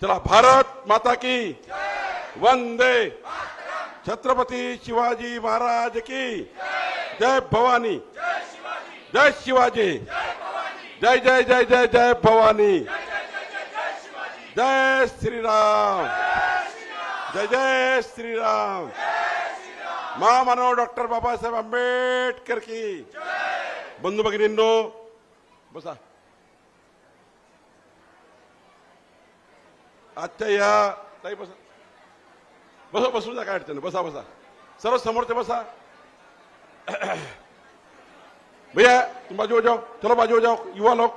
चला भारत माता की वंदे। छत्रपती शिवाजी महाराज की जय भवानी। जय शिवाजी। जय जय जय जय जय भवानी। जय श्रीराम। जय जय श्रीराम। महामानव डॉक्टर बाबासाहेब आंबेडकर की। बंधू भगिनींनो बसा. आजच्या या ताई बसा. बसा बसू जा काय अडचण बसा बसा. सर्व समोरचे बसा. भैया तुम बाजू हो जाओ. चलो बाजू हो जाओ. युवा लोग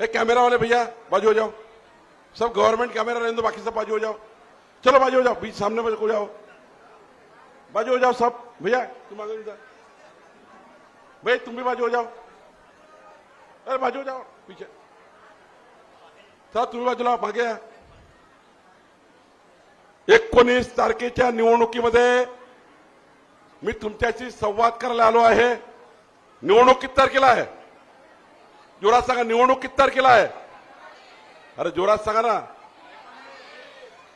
एक कैमरा वाले भैया बाजू हो जाओ. सब गवर्नमेंट कैमरा रहने दो बाकी सब बाजू हो जाओ. चलो बाजू हो जाओ. बीच सामने बजे को जाओ. बाजू हो जाओ सब. भैया तुम आगे जा भैया तुम भी बाजू हो जाओ. अरे बाजू हो जाओ. पीछे. चला तुम्ही बाजूला मागे एकोणीस तारखेच्या निवडणुकीमध्ये मी तुमच्याशी संवाद करायला आलो आहे. निवडणूक किती तारखेला आहे? जोरात सांगा निवडणूक किती तारखेला आहे? अरे जोरात सांगा ना.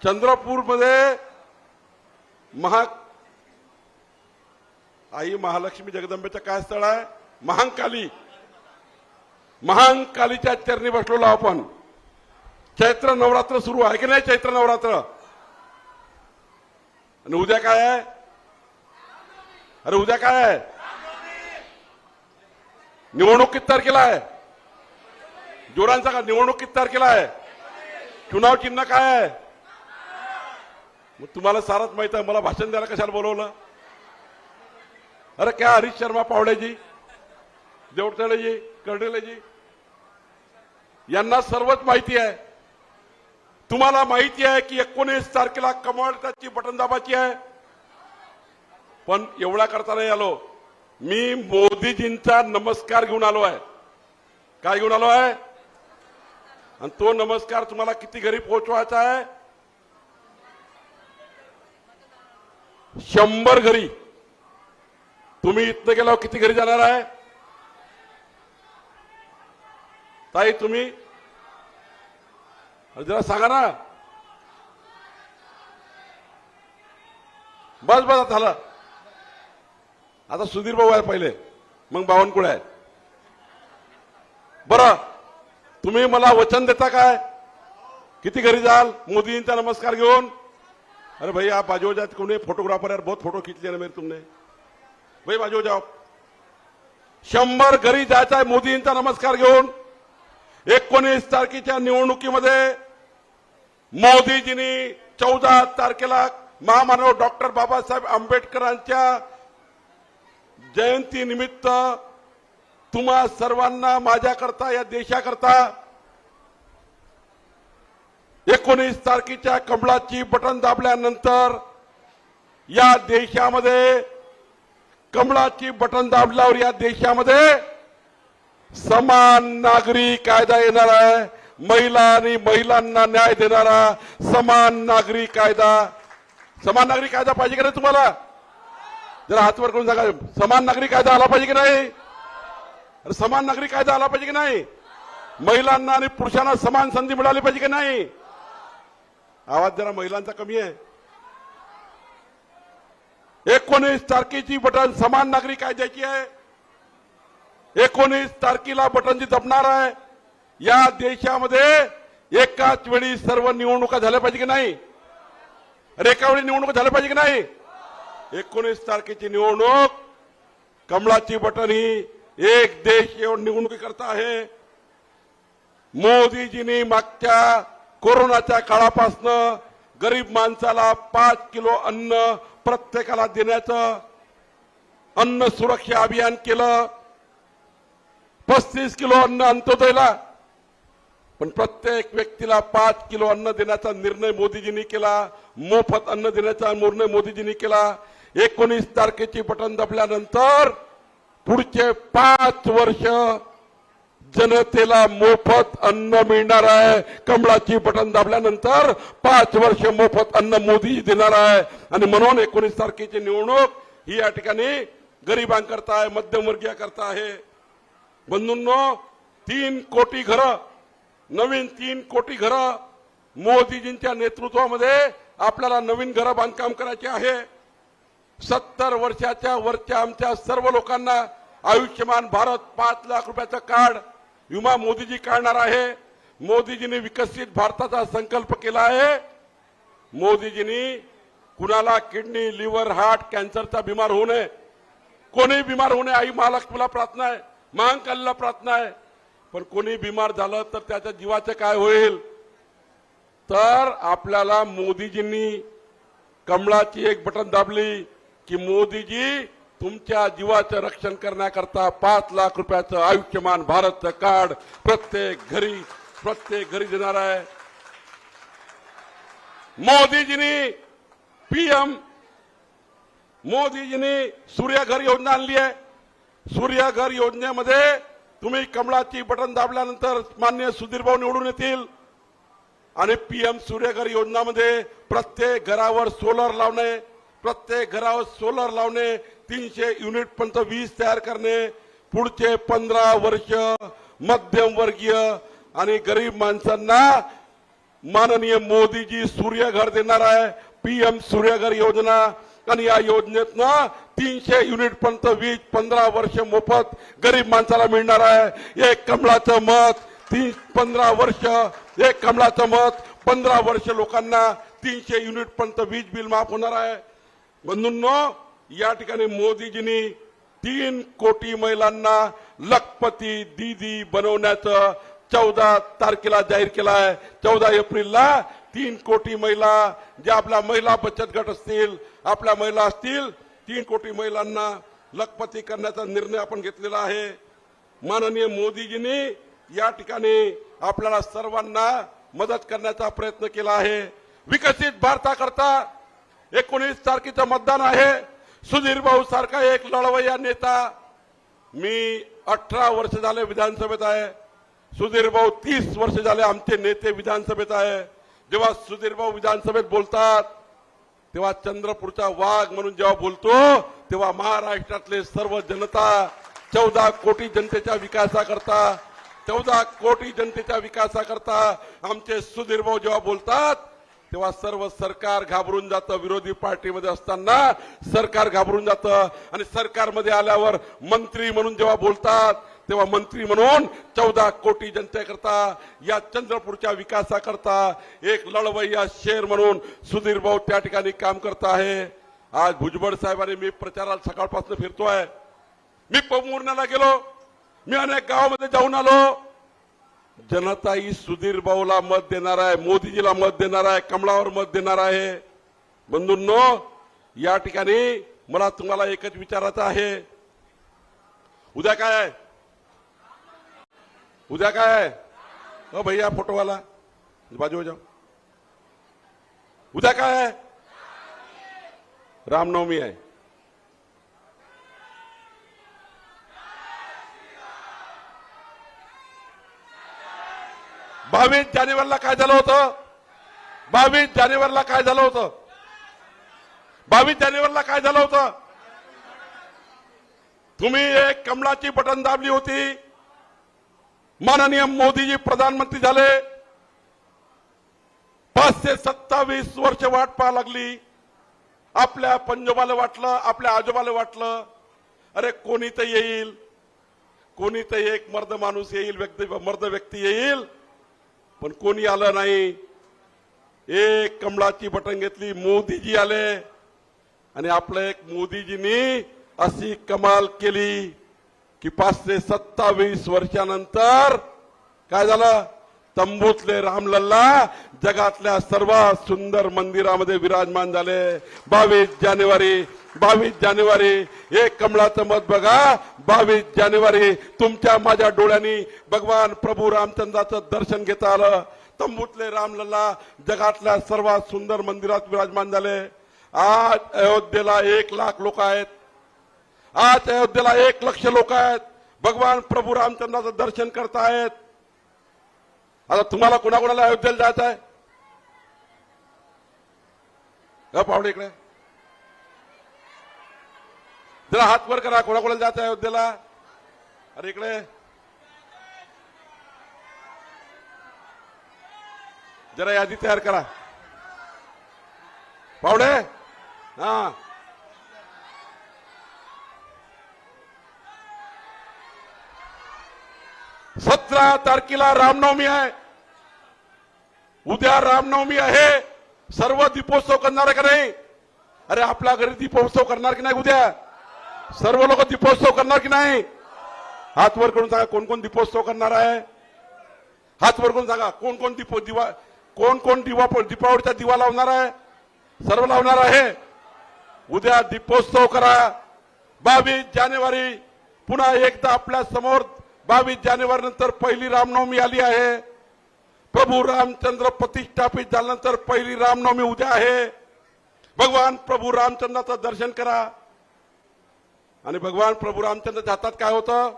चंद्रपूरमध्ये महा आई महालक्ष्मी जगदंबेचं काय स्थळ आहे? महांकाली. महांकालीच्या चरणी बसलेलो आपण. चैत्र नवरात्र सुरू आहे की नाही चैत्र नवरात्र? आणि उद्या काय आहे? अरे उद्या काय आहे? निवडणूक किती तारखेला आहे? जोरांचा सांगा निवडणूक किती तारखेला आहे? चुनाव चिन्ह काय आहे? मग तुम्हाला सारच माहीत आहे मला भाषण द्यायला कशाला बोलवलं? अरे क्या हरीश शर्मा पावडेजी देवटळेजी कर्डेलेजी? यांना सर्वच माहिती आहे. तुम्हाला माहिती आहे की एकोणीस तारखेला कमळताची बटन दाबाची आहे. पण एवढा करता नाही आलो. मी मोदीजींचा नमस्कार घेऊन आलो आहे. काय घेऊन आलो आहे? आणि तो नमस्कार तुम्हाला किती घरी पोहोचवायचा आहे? शंभर घरी. तुम्ही इथनं गेल्यावर किती घरी जाणार आहे? ताई तुम्ही जरा सांगा ना. बस बस झालं. आता सुधीर भाऊ आहे पहिले. मग बावनकुळे आहे बरं. तुम्ही मला वचन देता काय? किती घरी जाल? मोदींचा नमस्कार घेऊन. अरे भाई आप बाजू जात कोणी फोटोग्राफर यार बहुत फोटो खिचले ना मेरे तुमने. भाई बाजू जाओ शंभर घरी जायचा आहे मोदींचा नमस्कार घेऊन. एकोणीस तारखेच्या निवडणुकीमध्ये मोदीजींनी चौदा तारखेला महामानव डॉक्टर बाबासाहेब आंबेडकरांच्या जयंतीनिमित्त तुम्हा सर्वांना माझ्याकरता या देशाकरता एकोणीस तारखेच्या कमळाची बटन दाबल्यानंतर या देशामध्ये कमळाची बटन दाबल्यावर या देशामध्ये समान नागरी कायदा येणार आहे. महिला आणि महिलांना न्याय देणारा समान नागरी कायदा. समान नागरी कायदा पाहिजे का नाही तुम्हाला? जरा हातवर करून सांगा. समान नागरी कायदा आला पाहिजे की नाही? अरे समान नागरी कायदा आला पाहिजे की नाही? महिलांना आणि पुरुषांना समान संधी मिळाली पाहिजे की नाही? आवाज जरा महिलांचा कमी आहे. एकोणीस तारखेची बटन समान नागरी कायद्याची आहे. एकोणीस तारखेला बटन जी दबणार आहे या देशामध्ये एकाच वेळी सर्व निवडणुका झाल्या पाहिजे की नाही? अरे एका वेळी निवडणुका झाल्या पाहिजे की नाही? एकोणीस तारखेची निवडणूक कमळाची बटन ही एक देश येऊन निवडणुकी करता आहे. मोदीजींनी मागच्या कोरोनाच्या काळापासनं गरीब माणसाला पाच किलो अन्न प्रत्येकाला देण्याचं अन्न सुरक्षा अभियान केलं. पस्तीस किलो अन्न अंत्योदयला पण प्रत्येक व्यक्तीला पाच किलो अन्न देण्याचा निर्णय मोदीजींनी केला मोफत अन्न देण्याचा निर्णय मोदीजींनी केला. एकोणीस तारखेची बटन दबल्यानंतर पुढचे पाच वर्ष जनतेला मोफत अन्न मिळणार आहे. कमळाची बटन दाबल्यानंतर पाच वर्ष मोफत अन्न मोदी देणार आहे. आणि म्हणून एकोणीस तारखेची निवडणूक ही या ठिकाणी गरिबांकरता आहे मध्यमवर्गीय करता आहे. बंधूंनो तीन कोटी घरं नवीन तीन कोटी घरं मोदीजींच्या नेतृत्वामध्ये आपल्याला नवीन घरं बांधकाम करायचे आहे. सत्तर वर्षाच्या वरच्या आमच्या सर्व लोकांना आयुष्यमान भारत पाच लाख रुपयाचं कार्ड विमा मोदीजी काढणार आहे. मोदीजींनी विकसित भारताचा संकल्प केला आहे. मोदीजींनी कुणाला किडनी लिव्हर हार्ट कॅन्सरचा बिमार होऊ नये कोणी बिमार होऊ नये. आई महालक्ष्मीला प्रार्थना आहे. महाकालीला प्रार्थना आहे. पण कोणी बिमार झालं तर त्याच्या जीवाचं काय होईल? तर आपल्याला मोदीजींनी कमळाची एक बटन दाबली की मोदीजी तुमच्या जीवाचं रक्षण करण्याकरता पाच लाख रुपयाचं आयुष्यमान भारतचं कार्ड प्रत्येक घरी प्रत्येक घरी देणार आहे. मोदीजींनी पीएम मोदीजींनी सूर्यघर योजना आणली आहे. सूर्यघर योजनेमध्ये तुम्ही कमळाची बटन दाबल्यानंतर मान्य सुधीरभाऊ निवडून येतील. आणि पीएम सूर्यघर योजनामध्ये प्रत्येक घरावर सोलर लावणे प्रत्येक घरावर सोलर लावणे तीनशे युनिट पर्यंत वीज तयार करणे पुढचे पंधरा वर्ष मध्यम वर्गीय आणि गरीब माणसांना माननीय मोदीजी सूर्यघर देणार आहे. पीएम सूर्यघर योजना आणि या योजनेतनं तीनशे युनिट पर्यंत वीज पंधरा वर्ष मोफत गरीब माणसाला मिळणार आहे. एक कमळाचं मत तीन पंधरा वर्ष एक कमळाचं मत पंधरा वर्ष लोकांना तीनशे युनिट पर्यंत वीज बिल माफ होणार आहे. बंधूंनो या ठिकाणी मोदीजींनी तीन कोटी महिलांना लखपती दीदी बनवण्याचं चौदा तारखेला जाहीर केला आहे. चौदा एप्रिलला तीन कोटी महिला ज्या आपल्या महिला बचत गट असतील आपल्या महिला असतील तीन कोटी महिलांना लखपती करण्याचा निर्णय आपण घेतलेला आहे. माननीय मोदीजींनी या ठिकाणी आपल्याला सर्वांना मदत करण्याचा प्रयत्न केला आहे. विकसित भारताकरता एकोणीस तारखेचं मतदान आहे. सुधीर भाऊ सारखा एक लढवय्या नेता मी अठरा वर्ष झाले विधानसभेत आहे. सुधीर भाऊ तीस वर्ष झाले आमचे नेते विधानसभेत आहे. जेव्हा सुधीर भाऊ विधानसभेत बोलतात तेव्हा चंद्रपूरचा वाघ म्हणून जेव्हा बोलतो तेव्हा महाराष्ट्रातले सर्व जनता चौदा कोटी जनतेच्या विकासाकरता चौदा कोटी जनतेच्या विकासाकरता आमचे सुधीर भाऊ जेव्हा बोलतात तेव्हा सर्व सरकार घाबरून जातं विरोधी पार्टीमध्ये असताना. सरकार घाबरून जातं आणि सरकारमध्ये आल्यावर मंत्री म्हणून जेव्हा बोलतात तेव्हा मंत्री म्हणून चौदा कोटी जनतेकरता या चंद्रपूरच्या विकासाकरता एक लढवय्या शेर म्हणून सुधीर भाऊ त्या ठिकाणी काम करत आहे. आज भुजबळ साहेबांनी मी प्रचाराला सकाळपासून फिरतो आहे मी पमूर्णाला गेलो. मी अनेक गावामध्ये जाऊन आलो. जनता ही सुधीर भाऊला मत देणार आहे मोदीजीला मत देणार आहे कमळावर मत देणार आहे. बंधूंनो या ठिकाणी मला तुम्हाला एकच विचारायचं आहे. उद्या काय आहे? उद्या काय आहे? हो भैया फोटोवाला बाजू जाऊ जाओ. उद्या काय आहे? रामनवमी आहे. बावीस जानेवारीला काय झालं होतं? बावीस जानेवारीला काय झालं होतं? बावीस जानेवारीला काय झालं होतं? तुम्ही एक कमळाची बटन दाबली होती. माननीय मोदीजी प्रधानमंत्री झाले. पाचशे सत्तावीस वर्ष वाट पाहा लागली. आपल्या पंजोबाला वाटलं आपल्या आजोबाला वाटलं. अरे कोणी तर येईल. कोणी तर एक मर्द माणूस येईल व्यक्ती मर्द व्यक्ती येईल. पण कोणी आलं नाही. एक कमळाची बटन घेतली मोदीजी आले. आणि आपलं एक मोदीजींनी अशी कमाल केली. की पाचशे सत्तावीस वर्षानंतर काय झालं? तंबूतले रामलल्ला जगातल्या सर्वात सुंदर मंदिरामध्ये विराजमान झाले. बावीस जानेवारी बावीस जानेवारी एक कमळाचं मत बघा. बावीस जानेवारी तुमच्या माझ्या डोळ्यांनी भगवान प्रभू रामचंद्राचं दर्शन घेता आलं. तंबूतले रामलल्ला जगातल्या सर्वात सुंदर मंदिरात विराजमान झाले. आज अयोध्येला एक लाख लोक आहेत. आज अयोध्येला एक लक्ष लोक आहेत. भगवान प्रभू रामचंद्राचं दर्शन करतायत आता तुम्हाला कुणाकुणाला अयोध्येला जायचं आहे? पाहुणे पावडे इकडे. जरा हात वर करा कोणाकोणाला जायचं आहे अयोध्येला? अरे इकडे. जरा यादी तयार करा. पावडे हा. सतरा तारखेला रामनवमी आहे. उद्या रामनवमी आहे. सर्व दीपोत्सव करणार आहे का नाही? अरे आपल्या घरी दीपोत्सव करणार की नाही उद्या? सर्व लोक दीपोत्सव करणार की नाही? हात वर करून सांगा कोण कोण दीपोत्सव करणार आहे. हात वर करून सांगा कोण कोण दीपो दिवा कोण कोण दिवा दीपावलीचा दिवा लावणार आहे. सर्व लावणार आहे. उद्या दीपोत्सव करा. बावीस जानेवारी पुन्हा एकदा आपल्यासमोर बावीस जानेवारी नंतर पहिली रामनवमी आली आहे. प्रभू रामचंद्र प्रतिष्ठापित झाल्यानंतर पहिली रामनवमी उद्या आहे. भगवान प्रभू रामचंद्राचं दर्शन करा. आणि भगवान प्रभू रामचंद्राच्या हातात काय होतं?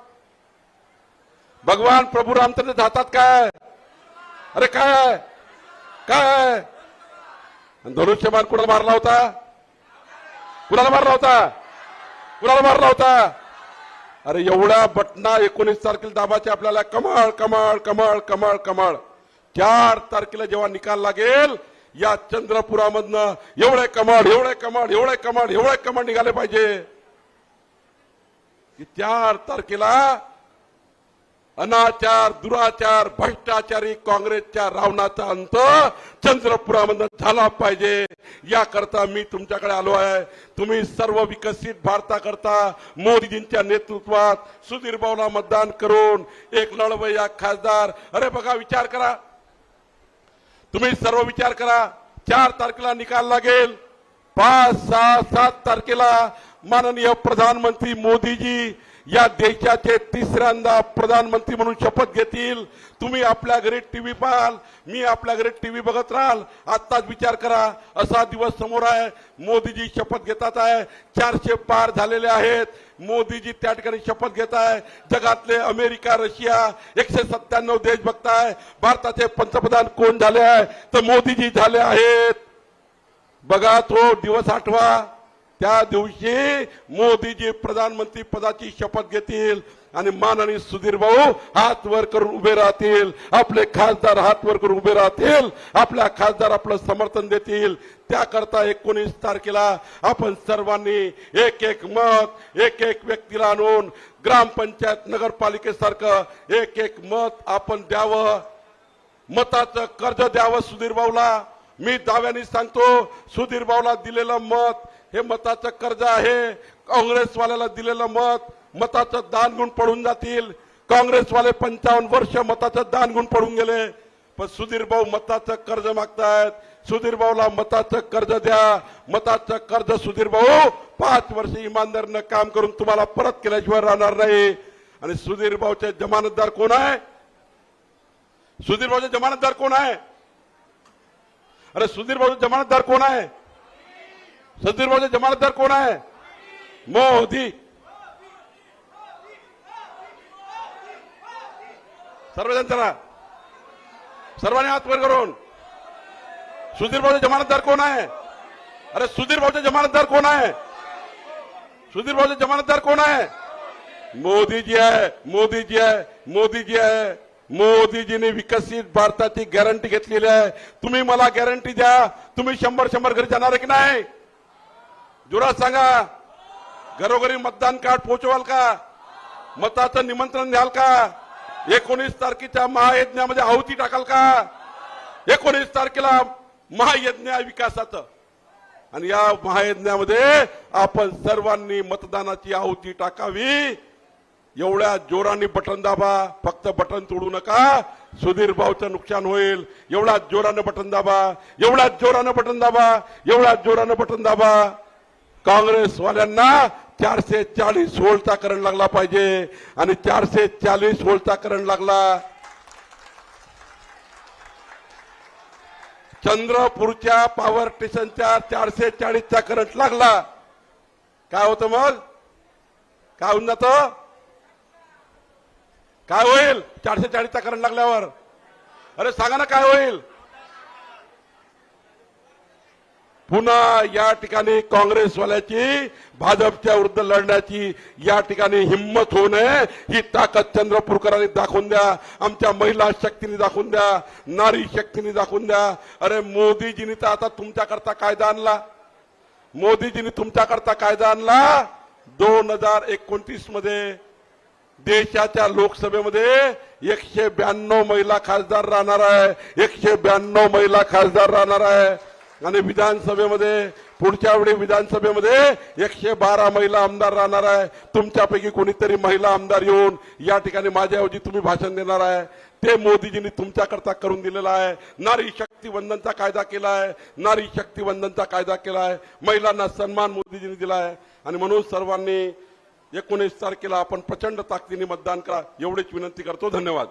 भगवान प्रभू रामचंद्राच्या हातात काय? अरे काय काय आहे? आणि कुणाला मारला होता? कुणाला मारला होता? कुणाला मारला होता? अरे एवढ्या बटना एकोणीस तारखेला दाबाचे आपल्याला. कमाळ कमाळ कमाळ कमाळ कमाळ चार तारखेला जेव्हा निकाल लागेल या चंद्रपुरामधनं एवढे कमाड एवढे कमाड एवढे कमाड एवढे कमाड निघाले पाहिजे. चार तारखेला अनाचार दुराचार भ्रष्टाचारी काँग्रेसच्या रावणाचा अंत चंद्रपुरामध्ये झाला पाहिजे. याकरता मी तुमच्याकडे आलो आहे. तुम्ही सर्व विकसित भारताकरता मोदीजींच्या नेतृत्वात सुधीर भाऊला मतदान करून एक लढवय्या खासदार. अरे बघा विचार करा. तुम्ही सर्व विचार करा. चार तारखेला निकाल लागेल. पाच सहा सात तारखेला माननीय प्रधानमंत्री मोदीजी या देशाचे तिसऱ्यांदा प्रधानमंत्री म्हणून शपथ घेतील. तुम्ही आपल्या घरी टीव्ही पाहाल मी आपल्या घरी टीव्ही बघत राहाल. आत्ताच विचार करा असा दिवस समोर आहे. मोदीजी शपथ घेतात आहे. चारशे पार झालेले आहेत. मोदीजी त्या ठिकाणी शपथ घेत आहे. जगातले अमेरिका रशिया एकशे सत्त्याण्णव देश बघताय. भारताचे पंतप्रधान कोण झाले आहे? तर मोदीजी झाले आहेत. बघा तो दिवस आठवा. त्या दिवशी मोदीजी प्रधानमंत्री पदाची शपथ घेतील आणि माननीय सुधीर भाऊ हात वर करून उभे राहतील. आपले खासदार हात वर करून उभे राहतील. आपल्या खासदार आपलं समर्थन देतील. त्याकरता एकोणीस तारखेला आपण सर्वांनी एक एक मत एक एक व्यक्तीला आणून ग्रामपंचायत नगरपालिकेसारखं एक एक मत आपण द्यावं. मताचं कर्ज द्यावं सुधीर भाऊला. मी दाव्याने सांगतो सुधीर भाऊला दिलेलं मत हे मताचं कर्ज आहे. काँग्रेसवाल्याला दिलेलं मत मताचं दान गुण पडून जातील. काँग्रेसवाले पंचावन्न वर्ष मताचं दान गुण पडून गेले. पण सुधीर भाऊ मताचं कर्ज मागतायत. सुधीर भाऊला मताचं कर्ज द्या. मताचं कर्ज सुधीर भाऊ पाच वर्ष इमानदारीनं काम करून तुम्हाला परत केल्याशिवाय राहणार नाही. आणि सुधीर भाऊचे जमानतदार कोण आहे? सुधीर भाऊचे जमानतदार कोण आहे? अरे सुधीरभाऊचे जमानतदार कोण आहे? सुधीर भाऊचे जमानतदार कोण आहे? मोदी. सर्वजण चला सर्वांनी हात वर करून. सुधीर भाऊचे जमानतदार कोण आहे? अरे सुधीर भाऊचे जमानतदार कोण आहे? सुधीर भाऊचे जमानतदार कोण आहे? मोदीजी आहे मोदीजी आहे मोदीजी आहे. मोदीजीने विकसित भारताची गॅरंटी घेतलेली आहे. तुम्ही मला गॅरंटी द्या. तुम्ही शंभर शंभर घरी जाणार आहे की नाही? जोरात सांगा. घरोघरी मतदान कार्ड पोहोचवाल का? मताचं निमंत्रण द्याल का? एकोणीस तारखेच्या महायज्ञामध्ये आहुती टाकाल का? एकोणीस तारखेला महायज्ञ आहे विकासाचं. आणि या महायज्ञामध्ये आपण सर्वांनी मतदानाची आहुती टाकावी. एवढ्या जोराने बटन दाबा. फक्त बटन तोडू नका. सुधीर भाऊचं नुकसान होईल. एवढ्या जोरानं बटन दाबा. एवढ्या जोरानं बटन दाबा. एवढ्या जोरानं बटन दाबा. काँग्रेसवाल्यांना चारशे चाळीस व्होल्टचा करंट लागला पाहिजे. आणि चारशे चाळीस व्होल्टचा करंट लागला. चंद्रपूरच्या पॉवर स्टेशनच्या चारशे चाळीसचा करंट लागला. काय होतं मग? काय होऊन जात? काय होईल? चारशे चाळीसचा करंट लागल्यावर. अरे सांगा ना काय होईल? पुन्हा या ठिकाणी काँग्रेसवाल्याची भाजपच्या विरुद्ध लढण्याची या ठिकाणी हिंमत होऊ नये. ही ताकद चंद्रपूरकरांनी दाखवून द्या. आमच्या महिला शक्तीने दाखवून द्या. नारी शक्तीने दाखवून द्या. अरे मोदीजींनी तर आता तुमच्याकरता कायदा आणला. मोदीजींनी तुमच्याकरता कायदा आणला. दोन हजार एकोणतीसमध्ये देशाच्या लोकसभेमध्ये एकशे ब्याण्णव महिला खासदार राहणार आहे. एकशे ब्याण्णव महिला खासदार राहणार आहे. आणि विधानसभेमध्ये पुढच्या वेळी विधानसभेमध्ये एकशे बारा महिला आमदार राहणार आहे. तुमच्यापैकी कोणीतरी महिला आमदार येऊन या ठिकाणी माझ्याऐवजी तुम्ही भाषण देणार आहे. ते मोदीजींनी तुमच्याकरता करून दिलेला आहे. नारी शक्ती वंदनचा कायदा केला आहे. नारी शक्ती वंदनचा कायदा केला आहे. महिलांना सन्मान मोदीजींनी दिला आहे. आणि म्हणून सर्वांनी एकोणीस तारखेला आपण प्रचंड ताकदीने मतदान करा. एवढीच विनंती करतो. धन्यवाद.